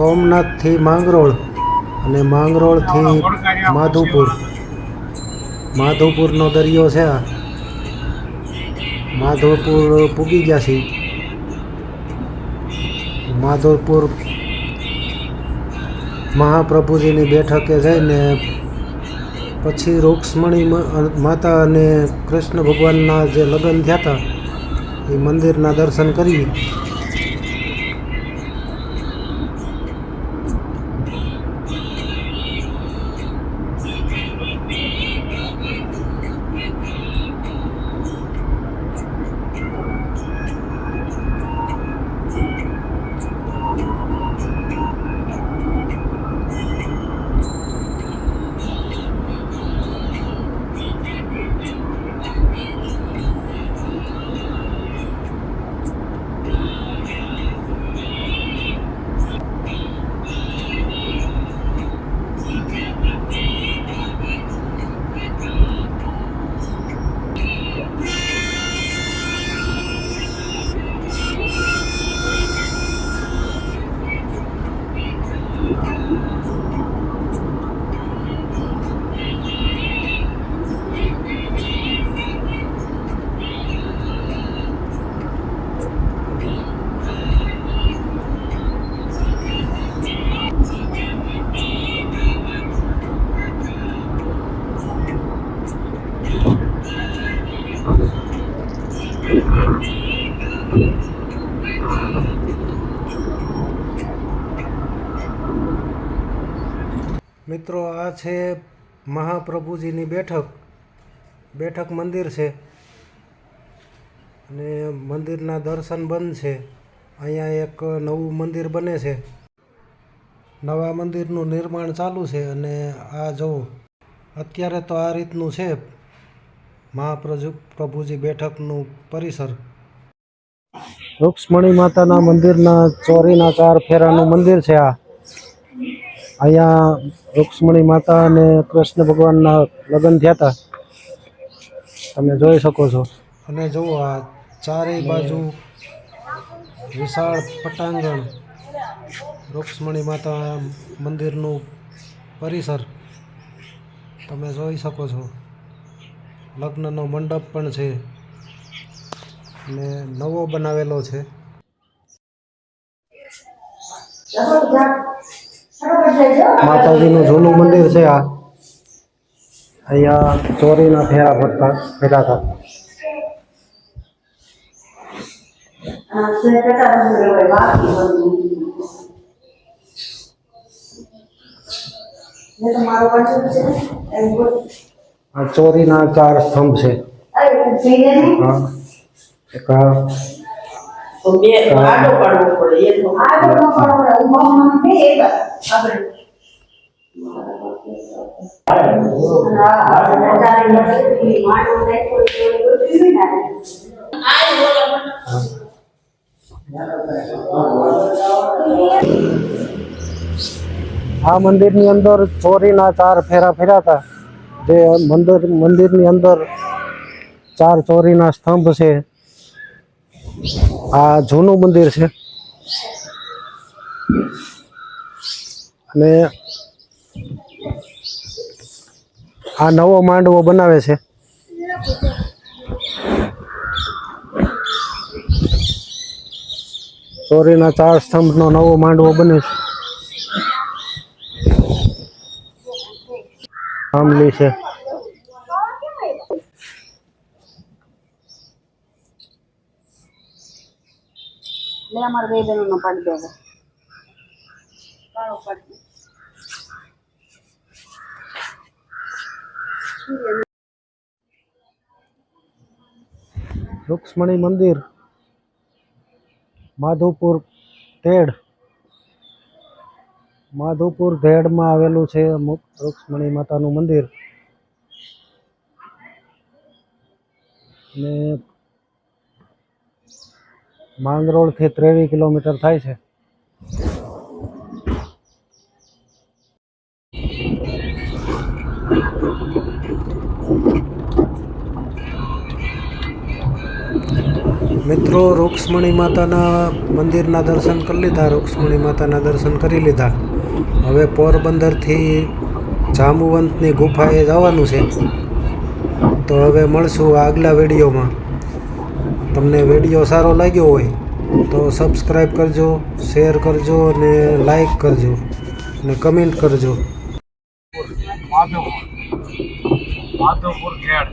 સોમનાથથી માંગરોળ અને માંગરોળથી માધુપુર. માધુપુરનો દરિયો છે આ. માધવપુર પૂગી ગયા છીએ. માધવપુર મહાપ્રભુજીની બેઠકે જઈને પછી રૂક્ષ્મણી માતા અને કૃષ્ણ ભગવાનના જે લગ્ન થયા હતા, એ મંદિરના દર્શન કરી. મિત્રો, આ છે મહાપ્રભુજીની બેઠક. બેઠક મંદિર છે. અને મંદિરના દર્શન બંધ છે. અહીંયા એક નવું મંદિર બને છે. નવા મંદિરનું નિર્માણ ચાલુ છે અને આ જુઓ અત્યારે તો આ રીતનું છે. મહાપ્રભુ પ્રભુજી બેઠકનું પરિસર. રૂક્ષ્મણી માતાના મંદિરના ચોરીના ચાર ફેરાનું મંદિર છે આ. અહીંયા રૂક્ષ્મણી માતા અને કૃષ્ણ ભગવાનના લગ્ન થયા હતા. તમે જોઈ શકો છો. અને જુઓ આ ચારેય બાજુ વિશાળ પટાંગણ રૂક્ષ્મણી માતા મંદિરનું પરિસર. તમે જોઈ શકો છો. લગ્નનો મંડપ પણ છે ને નવો બનાવેલો છે. માતાજીનું જૂનું મંદિર છે આ. અહીંયા ચોરીના ફેરા ફરતા ફેરાતા આ ચોરીના ચાર સ્તંભ છે. એક આ બે આડો પાડવો પડે. એક આ મંદિરની અંદર ચોરીના ચાર ફેરા ફેરાતા જે મંદિર મંદિરની અંદર ચાર ચોરીના સ્તંભ છે. આ જૂનું મંદિર છે. અને આ નવો માંડવો બનાવે છે. ચોરીના ચાર સ્તંભનો નવો માંડવો બને છે. આમલી છે. લે અમારે બે બહેનો નો પાડી દેવો કાળો પાડી રૂક્ષ્મણી મંદિર માધુપુર ધેડ માધુપુર ધેડમાં આવેલું છે રૂક્ષ્મણી માતાનું મંદિર. અને માંગરોળથી ત્રેવીસ કિલોમીટર થાય છે. મિત્રો, રૂક્ષ્મણી માતાના મંદિરના દર્શન કરી લીધા, રૂક્ષ્મણી માતાના દર્શન કરી લીધા. હવે પોરબંદરથી જાંબુવંતની ગુફાએ જવાનું છે. તો હવે મળશું આગલા વિડીયોમાં. તમને વીડિયો સારો લાગ્યો હોય તો સબસ્ક્રાઈબ કરજો શેર કરજો અને લાઈક કરજો અને કમેન્ટ કરજો. માધવપુર. માધવપુર ખેડ